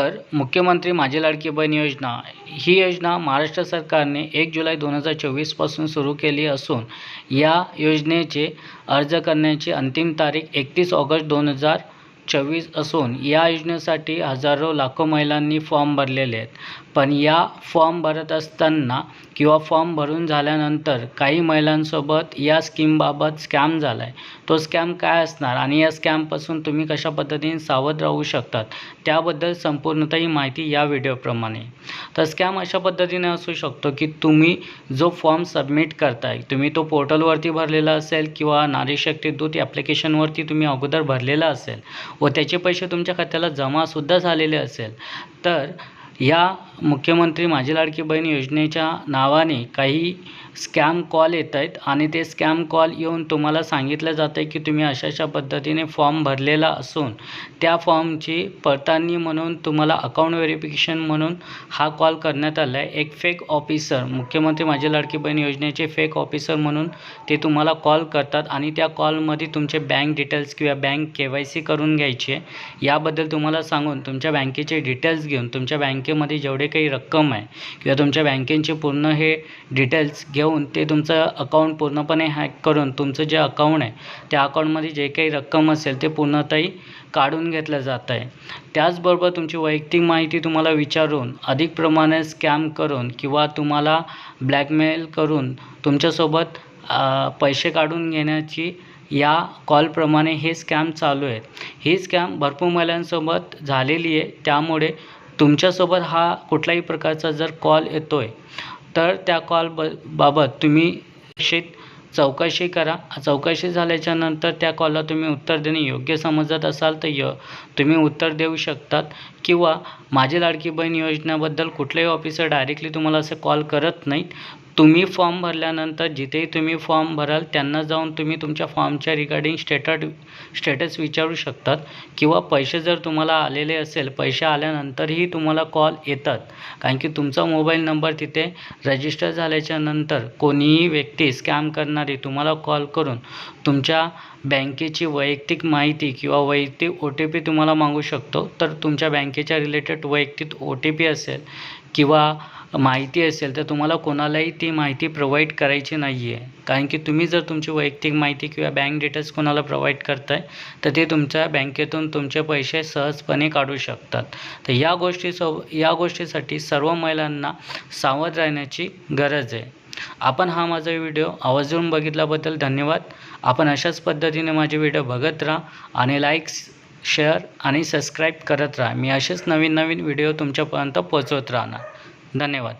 तर मुख्यमंत्री माझी लाडकी बहीण योजना ही योजना महाराष्ट्र सरकारने एक जुलै दोन हजार चोवीसपासून सुरू केली असून या योजनेचे अर्ज करण्याची अंतिम तारीख एकतीस ऑगस्ट दोन हजार चोवीस असून या योजनेसाठी हजारो लाखो महिलांनी फॉर्म भरलेले आहेत. पण या फॉर्म भरत असताना किंवा फॉर्म भरून झाल्यानंतर काही महिलांसोबत या स्कीमबाबत स्कॅम झाला आहे तो स्कॅम काय असणार आणि या स्कॅमपासून तुम्ही कशा पद्धतीने सावध राहू शकतात त्याबद्दल संपूर्णतः ही माहिती या व्हिडिओप्रमाणे. तर स्कॅम अशा पद्धतीने असू शकतो की तुम्ही जो फॉर्म सबमिट करताय तुम्ही तो पोर्टलवरती भरलेला असेल किंवा नारी शक्ती दूत ॲप्लिकेशनवरती तुम्ही अगोदर भरलेला असेल व त्याचे पैसे तुमच्या खात्याला जमासुद्धा झालेले असेल. तर या मुख्यमंत्री माझी लाडकी बहीण योजनेच्या नावाने काही स्कॅम कॉल येत आहेत आणि ते स्कॅम कॉल येऊन तुम्हाला सांगितलं जातं आहे की तुम्ही अशा अशा पद्धतीने फॉर्म भरलेला असून त्या फॉर्मची पडताळणी म्हणून तुम्हाला अकाउंट व्हेरिफिकेशन म्हणून हा कॉल करण्यात आला आहे एक फेक ऑफिसर मुख्यमंत्री माझी लाडकी बहीण योजनेचे फेक ऑफिसर म्हणून ते तुम्हाला कॉल करतात आणि त्या कॉलमध्ये तुमचे बँक डिटेल्स किंवा बँक के वाय सी करून घ्यायची. याबद्दल तुम्हाला सांगून तुमच्या बँकेचे डिटेल्स घेऊन तुमच्या बँकेमध्ये जेवढे काही रक्कम आहे किंवा तुमच्या बँकेचे पूर्ण हे डिटेल्स घे घेऊन ते तुमचं अकाउंट पूर्णपणे हॅक करून तुमचं जे अकाउंट आहे त्या अकाउंटमध्ये जे काही रक्कम असेल ते पूर्णतः काढून घेतलं जात आहे. त्याचबरोबर तुमची वैयक्तिक माहिती तुम्हाला विचारून अधिक प्रमाणे स्कॅम करून किंवा तुम्हाला ब्लॅकमेल करून तुमच्यासोबत पैसे काढून घेण्याची या कॉलप्रमाणे हे स्कॅम चालू आहेत. ही स्कॅम भरपूर महिलांसोबत झालेली आहे. त्यामुळे तुमच्यासोबत हा कुठल्याही प्रकारचा जर कॉल येतो आहे तर त्या कॉल ब बाबत तुम्ही निश्चित चौकशी करा. चौकशी झाल्याच्यानंतर त्या कॉलला तुम्ही उत्तर देणे योग्य समजत असाल तर य तुम्ही उत्तर देऊ शकतात. किंवा माझी लाडकी बहीण योजनेबद्दल कुठलेही ऑफिसर डायरेक्टली तुम्हाला असं कॉल करत नाहीत. तुम्ही फॉर्म भरल्यानंतर जिथेही तुम्ही फॉर्म भराल त्यांना जाऊन तुम्ही तुमच्या फॉर्मच्या रिगार्डिंग स्टेटट स्टेटस विचारू शकतात. किंवा पैसे जर तुम्हाला आलेले असेल पैसे आल्यानंतरही तुम्हाला कॉल येतात. कारण की तुमचा मोबाईल नंबर तिथे रजिस्टर झाल्याच्यानंतर कोणीही व्यक्ती स्कॅम करणारी तुम्हाला कॉल करून तुमच्या बँकेची वैयक्तिक माहिती किंवा वैयक्तिक ओ टी पी तुम्हाला मागू शकतो. तर तुमच्या बँकेच्या रिलेटेड वैयक्तिक ओ टी पी असेल किंवा माहिती असेल तर तुम्हाला कोणालाही ती माहिती प्रोव्हाइड करायची नाही आहे कारण की तुम्ही जर तुमची वैयक्तिक माहिती किंवा बँक डिटेल्स कोणाला प्रोव्हाइड करताय तर ते तुमच्या बँकेतून तुमचे पैसे सहजपणे काढू शकतात. तर या गोष्टीसो या गोष्टीसाठी सर्व महिलांना सावध राहण्याची गरज आहे. आपण हा माझा व्हिडिओ आवर्जून बघितल्याबद्दल धन्यवाद. आपण अशाच पद्धतीने माझे व्हिडिओ बघत राहा आणि लाईक्स शेअर आणि सबस्क्राईब करत राहा. मी असेच नवीन नवीन व्हिडिओ तुमच्यापर्यंत पोचवत राहणार. धन्यवाद.